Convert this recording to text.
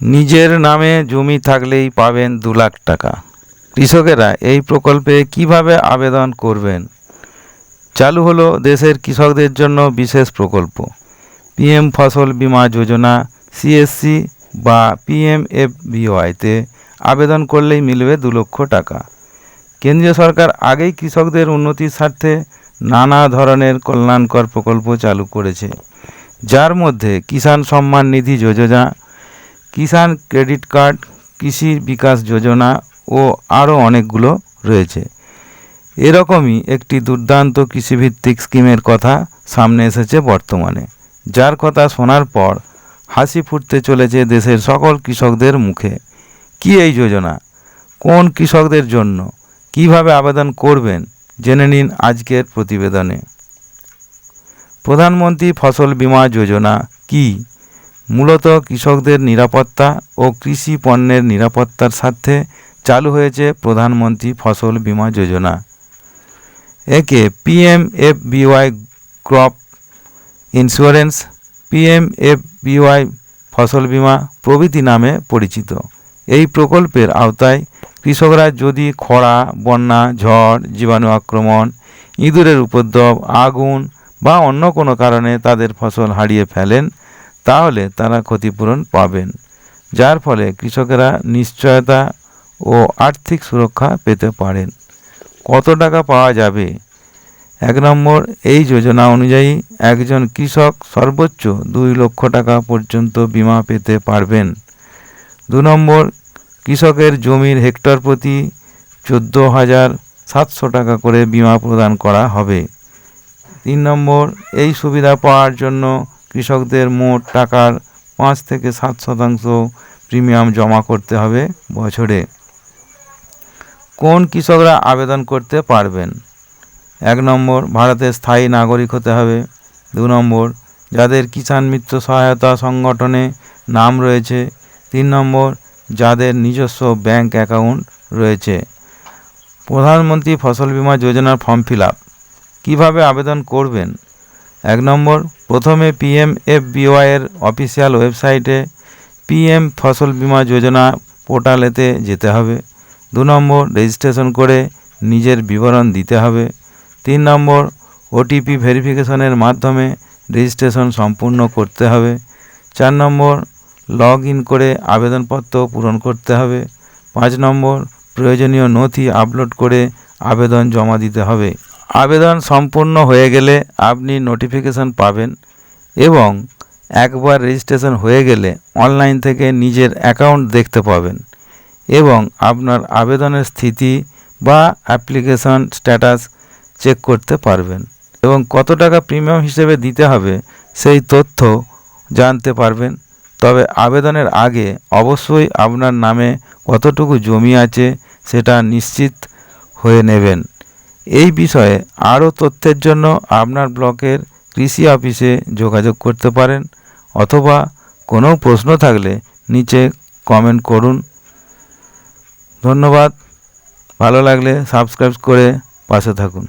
নিজের নামে জমি থাকলেই পাবেন দু লাখ টাকা। কৃষকেরা এই প্রকল্পে কীভাবে আবেদন করবেন? চালু হলো দেশের কৃষকদের জন্য বিশেষ প্রকল্প। পিএম ফসল বীমা যোজনা, সিএসসি বা পিএমএফবিওয়াইতে আবেদন করলেই মিলবে দু লক্ষ টাকা। কেন্দ্রীয় সরকার আগেই কৃষকদের উন্নতির স্বার্থে নানা ধরনের কল্যাণকর প্রকল্প চালু করেছে। যার মধ্যে কিষাণ সম্মান নিধি যোজনা কিষাণ ক্রেডিট কার্ড, কৃষি বিকাশ যোজনা ও আরও অনেকগুলো রয়েছে। এরকমই একটি দুর্দান্ত কৃষিভিত্তিক স্কিমের কথা সামনে এসেছে বর্তমানে। যার কথা শোনার পর হাসি ফুটতে চলেছে দেশের সকল কৃষকদের মুখে। কি এই যোজনা? কোন কৃষকদের জন্য? কীভাবে আবেদন করবেন? জেনে নিন আজকের প্রতিবেদনে। প্রধানমন্ত্রী ফসল বীমা যোজনা কি? মূলত কৃষকদের নিরাপত্তা ও কৃষি পণ্যের নিরাপত্তার স্বার্থে চালু হয়েছে প্রধানমন্ত্রী ফসল বীমা যোজনা। একে পিএমএফবিওয়াই ক্রপ ইন্স্যুরেন্স পিএমএফবিওয়াই ফসল বীমা প্রভৃতি নামে পরিচিত। এই প্রকল্পের আওতায় কৃষকরা যদি খরা, বন্যা, ঝড়, জীবাণু আক্রমণ, ইঁদুরের উপদ্রব, আগুন বা অন্য কোনো কারণে তাদের ফসল হারিয়ে ফেলেন তাহলে তারা ক্ষতিপূরণ পাবেন। যার ফলে কৃষকেরা নিশ্চয়তা ও আর্থিক সুরক্ষা পেতে পারেন। কত টাকা পাওয়া যাবে? এক নম্বর, এই যোজনা অনুযায়ী একজন কৃষক সর্বোচ্চ দুই লক্ষ টাকা পর্যন্ত বিমা পেতে পারবেন। দু নম্বর, কৃষকের জমির হেক্টর প্রতি চোদ্দ হাজার সাতশো টাকা করে বিমা প্রদান করা হবে। তিন নম্বর, এই সুবিধা পাওয়ার জন্য কৃষকদের মোট টাকার পাঁচ থেকে সাত শতাংশ প্রিমিয়াম জমা করতে হবে বছরে। কোন কৃষকরা আবেদন করতে পারবেন? এক নম্বর ভারতের স্থায়ী নাগরিক হতে হবে। দু নম্বর, যাদের কিষাণ মিত্র সহায়তা সংগঠনে নাম রয়েছে। তিন নম্বর, যাদের নিজস্ব ব্যাংক অ্যাকাউন্ট রয়েছে। প্রধানমন্ত্রী ফসল বীমা যোজনার ফর্ম ফিল আপ। কীভাবে আবেদন করবেন? এক নম্বর, প্রথমে পিএম এফ এর অফিসিয়াল ওয়েবসাইটে পিএম ফসল বীমা যোজনা পোর্টালেতে যেতে হবে। দু নম্বর, রেজিস্ট্রেশন করে নিজের বিবরণ দিতে হবে। তিন নম্বর, ওটিপি ভেরিফিকেশনের মাধ্যমে রেজিস্ট্রেশন সম্পূর্ণ করতে হবে। চার নম্বর, লগ ইন করে আবেদনপত্র পূরণ করতে হবে। পাঁচ নম্বর, প্রয়োজনীয় নথি আপলোড করে আবেদন জমা দিতে হবে। আবেদন সম্পূর্ণ হয়ে গেলে আপনি নোটিফিকেশন পাবেন এবং একবার রেজিস্ট্রেশন হয়ে গেলে অনলাইন থেকে নিজের অ্যাকাউন্ট দেখতে পাবেন এবং আপনার আবেদনের স্থিতি বা অ্যাপ্লিকেশন স্ট্যাটাস চেক করতে পারবেন এবং কত টাকা প্রিমিয়াম হিসেবে দিতে হবে সেই তথ্য জানতে পারবেন। তবে আবেদনের আগে অবশ্যই আপনার নামে কতটুকু জমি আছে সেটা নিশ্চিত হয়ে নেবেন। এই বিষয়ে আরও তথ্যের জন্য আপনার ব্লকের কৃষি অফিসে যোগাযোগ করতে পারেন অথবা কোনো প্রশ্ন থাকলে নিচে কমেন্ট করুন। ধন্যবাদ। ভালো লাগলে সাবস্ক্রাইব করে পাশে থাকুন।